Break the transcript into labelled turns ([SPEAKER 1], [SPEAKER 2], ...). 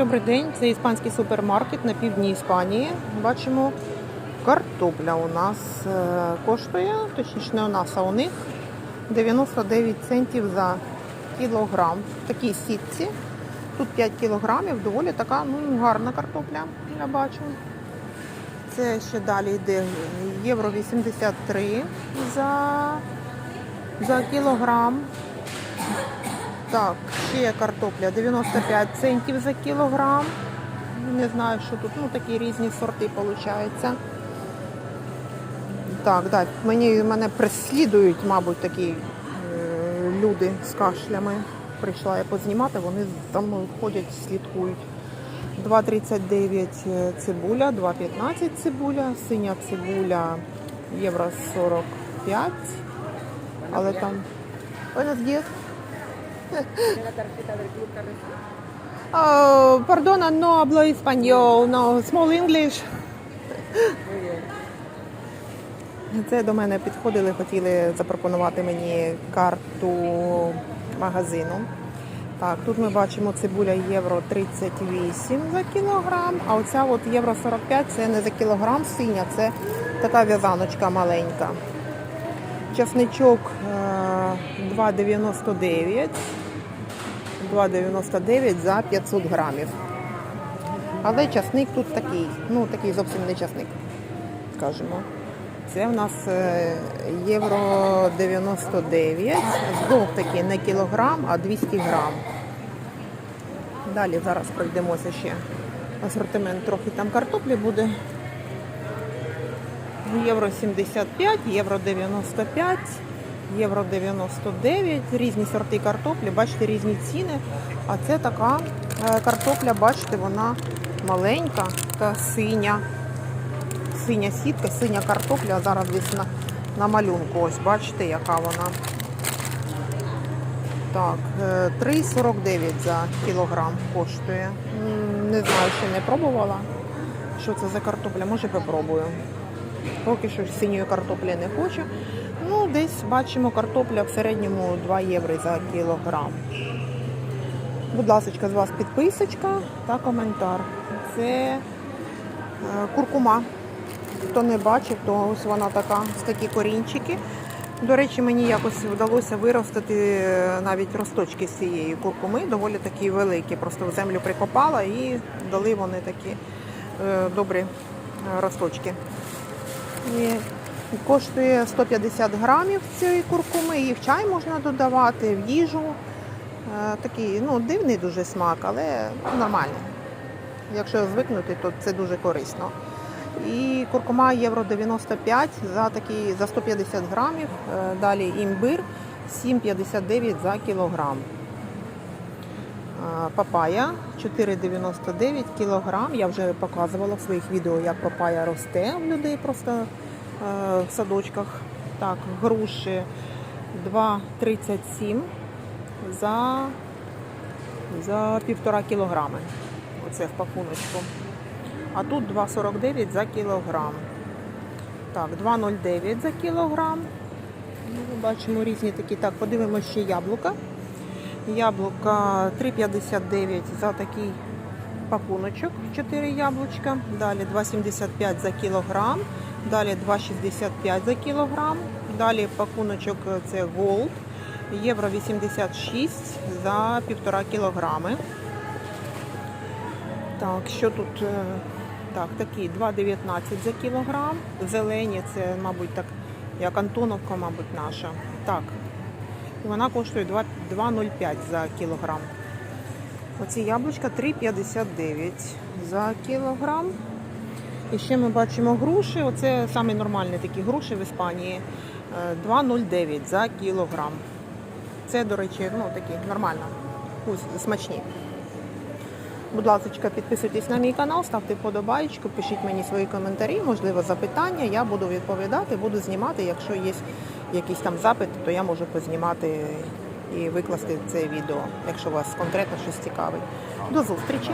[SPEAKER 1] Добрий день, це іспанський супермаркет на півдні Іспанії. Бачимо, картопля у нас е, коштує, точніше не у нас, а у них 99 центів за кілограм. В такій сітці. Тут 5 кілограмів, доволі така ну, гарна картопля, я бачу. Це ще далі йде євро 83 за, за кілограм. Так, ще є картопля 95 центів за кілограм. Не знаю, що тут, ну такі різні сорти виходить. Так, так, мені, мене переслідують, мабуть, такі е, люди з кашлями. Прийшла я познімати, вони за мною ходять, слідкують. 2,39 цибуля, 2,15 цибуля, синя цибуля євро 45. Але там. Buenos días. Oh, perdona, no hablo español, no, small English. Це до мене підходили, хотіли запропонувати мені карту магазину. Так, тут ми бачимо цибуля євро 38 за кілограм, а оця от євро 45 це не за кілограм синя, це така в'язаночка маленька. Часничок е, 2,99. 2,99 за 500 грамів. Але часник тут такий, ну такий зовсім не часник, скажімо. Це в нас е, євро 99, знов таки не кілограм, а 200 грам. Далі зараз пройдемося ще. Асортимент трохи там картоплі буде. Євро 75, євро 95, євро 99, різні сорти картоплі, бачите, різні ціни. А це така е, картопля, бачите, вона маленька та синя. Синя сітка, синя картопля, зараз десь на, на малюнку. Ось бачите, яка вона. Так, е, 3,49 за кілограм коштує. Не знаю, ще не пробувала. Що це за картопля? Може попробую. Поки що синьої картоплі не хочу. Ну, десь бачимо картопля в середньому 2 євро за кілограм. Будь ласка, з вас підписочка та коментар. Це е, куркума. Хто не бачив, то ось вона така, з такі корінчики. До речі, мені якось вдалося виростити е, навіть росточки з цієї куркуми, доволі такі великі. Просто в землю прикопала і дали вони такі е, добрі росточки. Коштує 150 грамів цієї куркуми, її в чай можна додавати, в їжу. Е, Такий ну, дивний дуже смак, але нормальний. Якщо звикнути, то це дуже корисно. І куркума євро 95 за такі, за 150 грамів. Е, Далі імбир 7,59 за кілограм. Папая 4,99 кілограм. Я вже показувала в своїх відео, як папая росте в людей просто е, в садочках. Так, груші 2,37 за, за півтора кілограми. Оце в пакуночку. А тут 2,49 за кілограм. Так, 2,09 за кілограм. Ну, ми бачимо різні такі. Так, подивимося ще яблука. Яблука 3,59 за такий пакуночок, 4 яблучка. Далі 2,75 за кілограм. Далі 2,65 за кілограм. Далі пакуночок це Gold. Євро 86 за півтора кілограми. Так, що тут? е, Так, такі 2,19 за кілограм. Зелені, це, мабуть, так, як Антоновка, мабуть, наша. Так. І вона коштує 2,05 за кілограм. Оці яблучка 3,59 за кілограм. І ще ми бачимо груші. Оце самі нормальні такі груші в Іспанії. Е, 2,09 за кілограм. Це, до речі, ну такі нормально. Смачні. Будь ласка, підписуйтесь на мій канал, ставте вподобайку, пишіть мені свої коментарі, можливо, запитання. Я буду відповідати, буду знімати. Якщо є якісь там запити, то я можу познімати і викласти це відео, якщо вас конкретно щось цікавить. До зустрічі!